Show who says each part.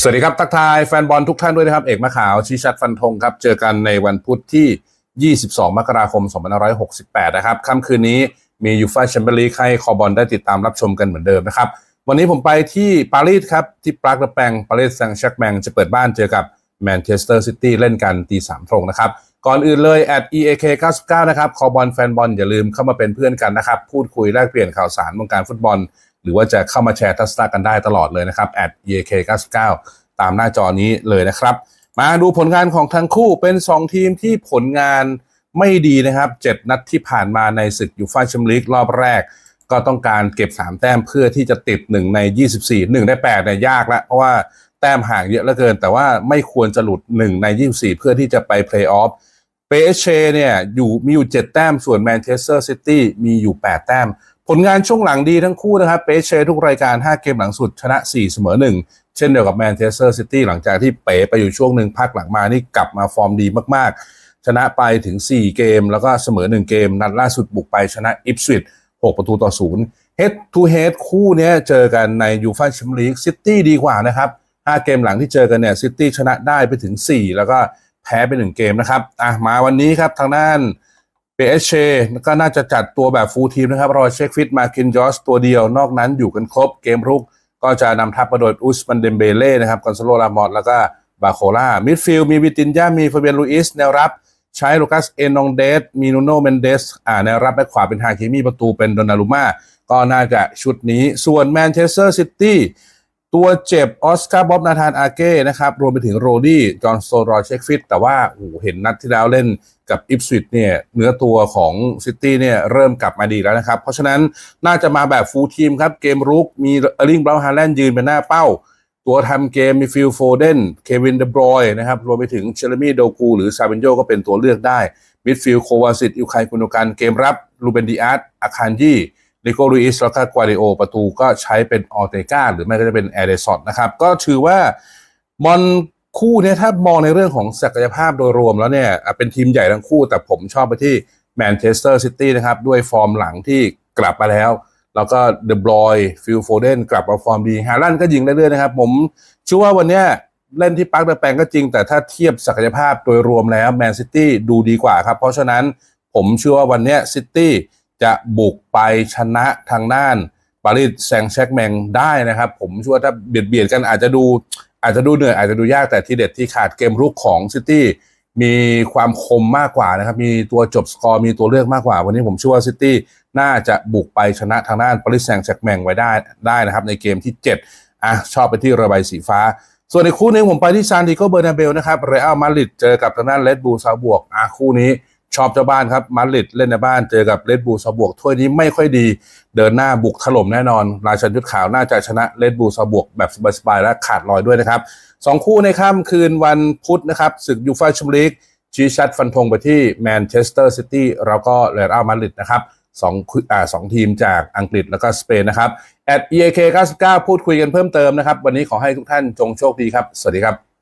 Speaker 1: สวัสดีครับ ทักทายแฟนบอลทุกท่านด้วยนะครับ เอกมะขาวชี้ชัดฟันธงครับ เจอกันในวันพุธที่ 22 มกราคม 2568 นะครับค่ำคืนนี้มียูฟ่าแชมเปี้ยนลีกให้คอบอลได้ติดตามรับชมกันเหมือนเดิมนะครับ วันนี้ผมไปที่ปารีสครับ ที่ปรากระแปงปารีสแซงต์แชร์กแมงจะเปิดบ้านเจอกับแมนเชสเตอร์ซิตี้เล่นกันตีสามตรงนะครับ ก่อนอื่นเลย at eak 99นะครับคอบอลแฟนบอลอย่าลืมเข้ามาเป็นเพื่อนกันนะครับ พูดคุยแลกเปลี่ยนข่าวสารวงการฟุตบอล หรือว่าจะเข้ามาแชร์ทัศนะกันได้ตลอดเลยนะครับ at eak 99 ตามหน้าจอนี้เลยนะครับ มาดูผลงานของทั้งคู่เป็น 2 ทีมที่ผลงานไม่ดีนะครับ 7 นัดที่ผ่านมาในศึกยูฟ่าแชมเปี้ยนลีกรอบแรก ก็ต้องการเก็บ 3 แต้มเพื่อที่จะติด 1 ใน 24 1 ได้ 8 เนี่ยยากแล้ว เพราะว่าแต้มห่างเยอะเหลือเกิน แต่ว่าไม่ควรจะหลุด 1 ใน 24 เพื่อที่จะไปเพลย์ออฟเปเชเนี่ยอยู่มีอยู่ 7 แต้มส่วนแมนเชสเตอร์ซิตี้มีอยู่ 8 แต้ม ผลงานช่วงหลังดีทั้งคู่นะครับ เปเชทุกรายการ 5 เกมหลังสุด ชนะ 4 เสมอ 1 เช่นเดียวกับแมนเชสเตอร์ซิตี้หลังจากที่เป๋ไปอยู่ช่วงหนึ่งพักหลังมานี่กลับมาฟอร์มดีมากๆ ชนะไปถึง 4 เกม แล้วก็เสมอ 1 เกม นัดล่าสุดบุกไปชนะอิปสวิต6ประตูต่อ0 Head to Head คู่นี้เจอกันในยูฟ่าแชมเปี้ยนลีกซิตี้ดีกว่านะครับ 5 เกมหลังที่เจอกันเนี่ยซิตี้ชนะได้ไปถึง 4 แล้วก็แพ้ไป 1 เกมนะครับอะมาวันนี้ครับทางด้าน เปเอเชก็น่าจะจัดตัวแบบฟูลทีมนะครับ รอเช็คฟิตมาคินจอสตัวเดียวนอกนั้นอยู่กันครบเกมรุก ก็จะนำทัพมาโดยอุสมันเดมเบเล่นะครับกอนซาโลลามอดแล้วก็บาโคล่ามิดฟิลด์มีวิตินยามีฟาเบียนลูอิสแนวรับ ใช้ลูคัสเอนองเดสมีนูโนเมนเดสอ่าแนวรับแบ็คขวาเป็นฮาคิมีประตูเป็นโดนารุมาก็น่าจะชุดนี้ส่วนแมนเชสเตอร์ซิตี้ตัวเจ็บออสการ์บ๊อบนาธานอาเก้นะครับรวมไปถึงโรดี้จอห์นโซรอเช็คฟิตแต่ว่าโอ้เห็นนัดที่แล้วเล่น กับอิปสวิตเนี่ยเนื้อตัวของซิตี้เนี่ยเริ่มกลับมาดีแล้วนะครับ เพราะฉะนั้นน่าจะมาแบบฟูลทีมครับ เกมรุกมีเออร์ลิงบราวน์ฮาแลนด์ยืนเป็นหน้าเป้า ตัวทำเกมมีฟิลโฟเดนเควินเดบรอยนะครับ รวมไปถึงเชลมี่โดกูหรือซาเบนโยก็เป็นตัวเลือกได้มิดฟิลโควาซิตอิวไคกุนโนกันเกมรับลูเบนดิอาร์ตอาคานยี่ลิโกลุอิสแล้วก็กวาดิโอประตูก็ใช้เป็นออเตกาหรือไม่ก็จะเป็นแอเดซอนนะครับ ก็ถือว่าบอล คู่เนี้ถ้ามองในเรื่องของศักยภาพโดยรวมแล้วเนี่ยอะเป็นทีมใหญ่ทั้งคู่ แต่ผมชอบไปที่แมนเชสเตอร์ซิตี้นะครับ ด้วยฟอร์มหลังที่กลับมาแล้ว แล้วก็เดบรอยฟิลโฟเดนกลับมาฟอร์มดีฮาลันก็ยิงได้เรื่อยนะครับ ผมเชื่อว่าวันเนี้ยเล่นที่ปาร์คเดอะแปงก็จริง แต่ถ้าเทียบศักยภาพโดยรวมแล้วแมนซิตี้ดูดีกว่าครับ เพราะฉะนั้นผมเชื่อว่าวันนี้ซิตี้จะบุกไปชนะทางด้านปารีสแซงแชกแมงได้นะครับ ผมเชื่อว่าถ้าเบียดเบียดกันอาจจะดู อาจจะดูเหนื่อยอาจจะดูยากแต่ที่เด็ดที่ขาดเกมรุกของซิตี้มีความคมมากกว่านะครับ มีตัวจบสกอร์มีตัวเลือกมากกว่า วันนี้ผมเชื่อว่าซิตี้น่าจะบุกไปชนะทางด้านปารีสแซงต์แชกแมงไว้ได้ได้นะครับ ในเกมที่ 7 อะ ชอบไปที่ระบายสีฟ้า ส่วนในคู่นึงผมไปที่ซานดิโกเบอร์นาเบลนะครับเรอัลมาดริดเจอกับทางด้านเลดบูซาบวกอะคู่นี้ ชอบเจ้าบ้านครับมาดริดเล่นในบ้านเจอกับเลดบูซาบวกถ้วยนี้ไม่ค่อยดี เดินหน้าบุกถล่มแน่นอน ราชันยุทธขาวน่าจะชนะเลดบูซาบวกแบบสบายๆและขาดลอยด้วยนะครับสองคู่ในค่ำคืนวันพุธนะครับศึกยูฟ่าแชมเปี้ยนลีกชี้ชัดฟันธงไปที่แมนเชสเตอร์ซิตี้แล้วก็เรอัลมาดริดนะครับสองอ่าสองทีมจากอังกฤษแล้วก็สเปนนะครับ at eak 99พูดคุยกันเพิ่มเติมนะครับ วันนี้ขอให้ทุกท่านจงโชคดีครับ สวัสดีครับ